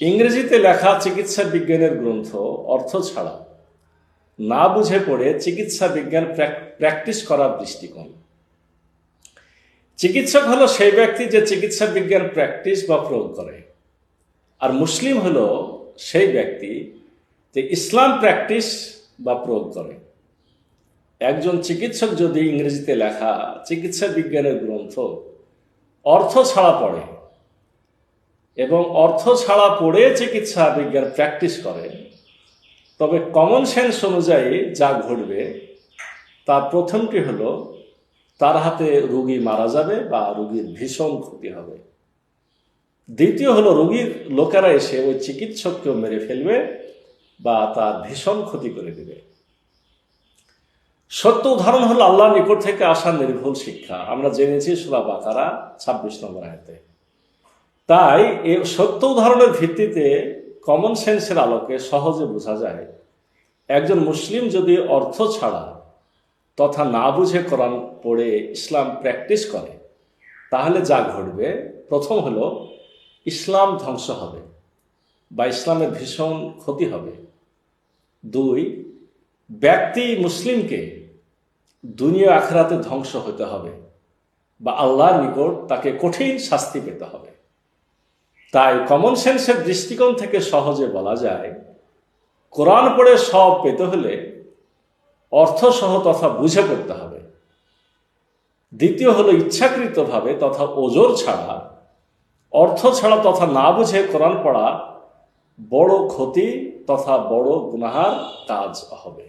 ইংরেজিতে লেখা চিকিৎসা বিজ্ঞানের গ্রন্থ, অর্থ ছাড়া। না বুঝে পড়ে চিকিৎসা বিজ্ঞান প্র্যাক- প্র্যাকটিস করার দৃষ্টিকোণ। চিকিৎসক হলো সেই ব্যক্তি যে চিকিৎসা বিজ্ঞান প্র্যাকটিস বা প্রয়োগ করে। আর মুসলিম হলো সেই ব্যক্তি যে ইসলাম প্র্যাকটিস বা প্রয়োগ করে। একজন চিকিৎসক যদি ইংরেজিতে লেখা চিকিৎসা বিজ্ঞানের গ্রন্থ, অর্থ ছাড়া পড়ে এবং অর্থ ছাড়া পড়ে চিকিৎসা বিজ্ঞান প্র্যাকটিস করে, তবে কমন সেন্স অনুযায়ী যা ঘটবে, তার প্রথমটি হলো তার হাতে রুগী মারা যাবে বা রুগীর ভীষণ ক্ষতি হবে। দ্বিতীয় হলো রুগীর লোকেরা এসে ওই চিকিৎসককেও মেরে ফেলবে বা তার ভীষণ ক্ষতি করে দেবে। সত্য উদাহরণ হলো আল্লাহ নিকট থেকে আসা নির্ভুল শিক্ষা। আমরা জেনেছি সুরা বাকারা, ছাব্বিশ নম্বর আয়তে। তাই এই সত্য উদাহরণের ভিত্তিতে কমন সেন্সের আলোকে সহজে বোঝা যায়, একজন মুসলিম যদি অর্থ ছাড়া তথা না বুঝে কোরআন পড়ে ইসলাম প্র্যাকটিস করে, তাহলে যা ঘটবে, প্রথম হলো ইসলাম ধ্বংস হবে বা ইসলামের ভীষণ ক্ষতি হবে। দুই, ব্যক্তি মুসলিমকে দুনিয়া আখরাতে ধ্বংস হতে হবে বা আল্লাহর নিকট তাকে কঠিন শাস্তি পেতে হবে। তাই কমন সেন্সের দৃষ্টিকোণ থেকে সহজে বলা যায়, কোরআন পড়ে সব পেতে হলে অর্থসহ তথা বুঝে পড়তে হবে। দ্বিতীয় হলো ইচ্ছাকৃতভাবে তথা ওজোর ছাড়া, অর্থ ছাড়া তথা না বুঝে কোরআন পড়া বড় ক্ষতি তথা বড় গুনাহার কাজ হবে।